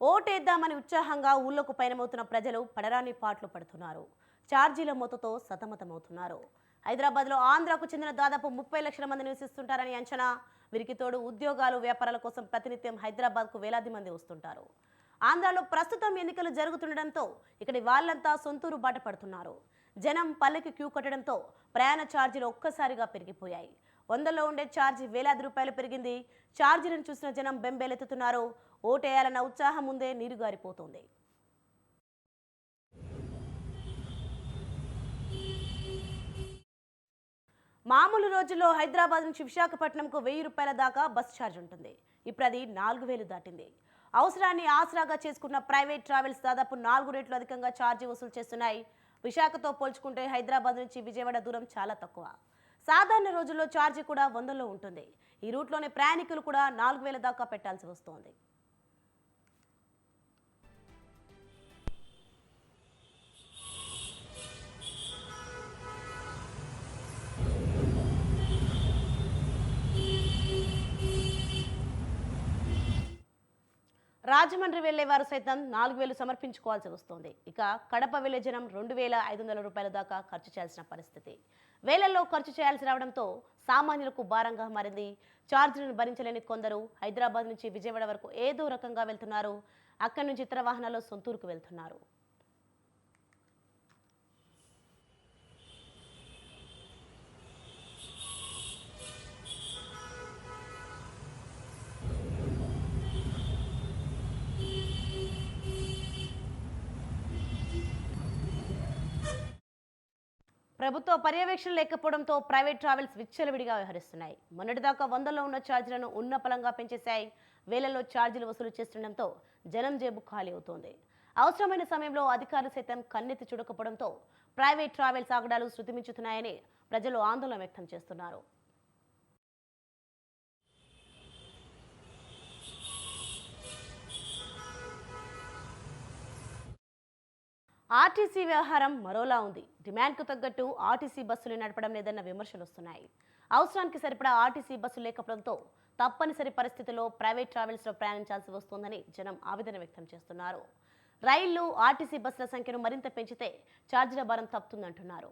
ఓటేద్దామని ఉత్సాహంగా ఊళ్ళకు పయనమవుతున్న ప్రజలు పడరాని పాటలు పడుతున్నారు. ఛార్జీల మొత్తతో సతమతమవుతున్నారు. హైదరాబాద్లో ఆంధ్రాకు చెందిన దాదాపు ముప్పై లక్షల మంది నివసిస్తుంటారని అంచనా. వీరికి తోడు ఉద్యోగాలు వ్యాపారాల కోసం ప్రతినిత్యం హైదరాబాద్కు వేలాది మంది వస్తుంటారు. ఆంధ్రాలో ప్రస్తుతం ఎన్నికలు జరుగుతుండటంతో ఇక్కడి వాళ్ళంతా సొంతూరు బాట పడుతున్నారు. జనం పల్లెకి క్యూ కట్టడంతో ప్రయాణ ఛార్జీలు ఒక్కసారిగా పెరిగిపోయాయి. వందల్లో ఉండే ఛార్జ్ వేలాది రూపాయలు పెరిగింది. ఛార్జీలను చూసిన జనం బెంబేలెత్తుతున్నారు. ఓటేయాలన్న ఉత్సాహం ముందే నీరుగారిపోతోంది మామూలు రోజుల్లో హైదరాబాద్ నుంచి విశాఖపట్నంకు వెయ్యి రూపాయల దాకా బస్ ఛార్జ్ ఉంటుంది. ఇప్పుడు అది నాలుగు వేలు దాటింది. అవసరాన్ని ఆసరాగా చేసుకున్న ప్రైవేట్ ట్రావెల్స్ దాదాపు నాలుగు రెట్లు అధికంగా ఛార్జీ వసూలు చేస్తున్నాయి. విశాఖతో పోల్చుకుంటే హైదరాబాద్ నుంచి విజయవాడ దూరం చాలా తక్కువ. సాధారణ రోజుల్లో ఛార్జీ కూడా వందల్లో ఉంటుంది. ఈ రూట్లోని ప్రయాణికులు కూడా నాలుగు వేల దాకా పెట్టాల్సి వస్తోంది. రాజమండ్రి వెళ్ళే వారు సైతం నాలుగు వేలు సమర్పించుకోవాల్సి వస్తోంది. ఇక కడప వెళ్ళే జనం రెండు వేల ఐదు వందల రూపాయల దాకా ఖర్చు చేయాల్సిన పరిస్థితి. వేలల్లో ఖర్చు చేయాల్సి రావడంతో సామాన్యులకు భారంగా మారింది. ఛార్జీలను భరించలేని కొందరు హైదరాబాద్ నుంచి విజయవాడ వరకు ఏదో రకంగా వెళ్తున్నారు. అక్కడి నుంచి ఇతర వాహనాల్లో సొంతూరుకు వెళ్తున్నారు. ప్రభుత్వ పర్యవేక్షణ లేకపోవడంతో ప్రైవేట్ ట్రావెల్స్ విచ్చలవిడిగా వ్యవహరిస్తున్నాయి. మొన్నటిదాకా వందల్లో ఉన్న ఛార్జీలను ఉన్నపలంగా పెంచేశాయి. వేలల్లో ఛార్జీలు వసూలు చేస్తుండటంతో జనం జేబు ఖాళీ అవుతోంది. అవసరమైన సమయంలో అధికారులు సైతం కన్నెత్తి చూడకపోవడంతో ప్రైవేట్ ట్రావెల్స్ ఆగడాలు శృతిమించుతున్నాయని ప్రజలు ఆందోళన వ్యక్తం చేస్తున్నారు. ఆర్టీసీ వ్యవహారం మరోలా ఉంది. డిమాండ్కు తగ్గట్టు ఆర్టీసీ బస్సులు నడపడం లేదన్న విమర్శలు వస్తున్నాయి. అవసరానికి సరిపడా ఆర్టీసీ బస్సులు లేకపోవడంతో తప్పనిసరి పరిస్థితుల్లో ప్రైవేట్ ట్రావెల్స్లో ప్రయాణించాల్సి వస్తోందని జనం ఆవేదన వ్యక్తం చేస్తున్నారు. రైళ్ళు ఆర్టీసీ బస్సుల సంఖ్యను మరింత పెంచితే ఛార్జీల భారం తప్పుతుందంటున్నారు.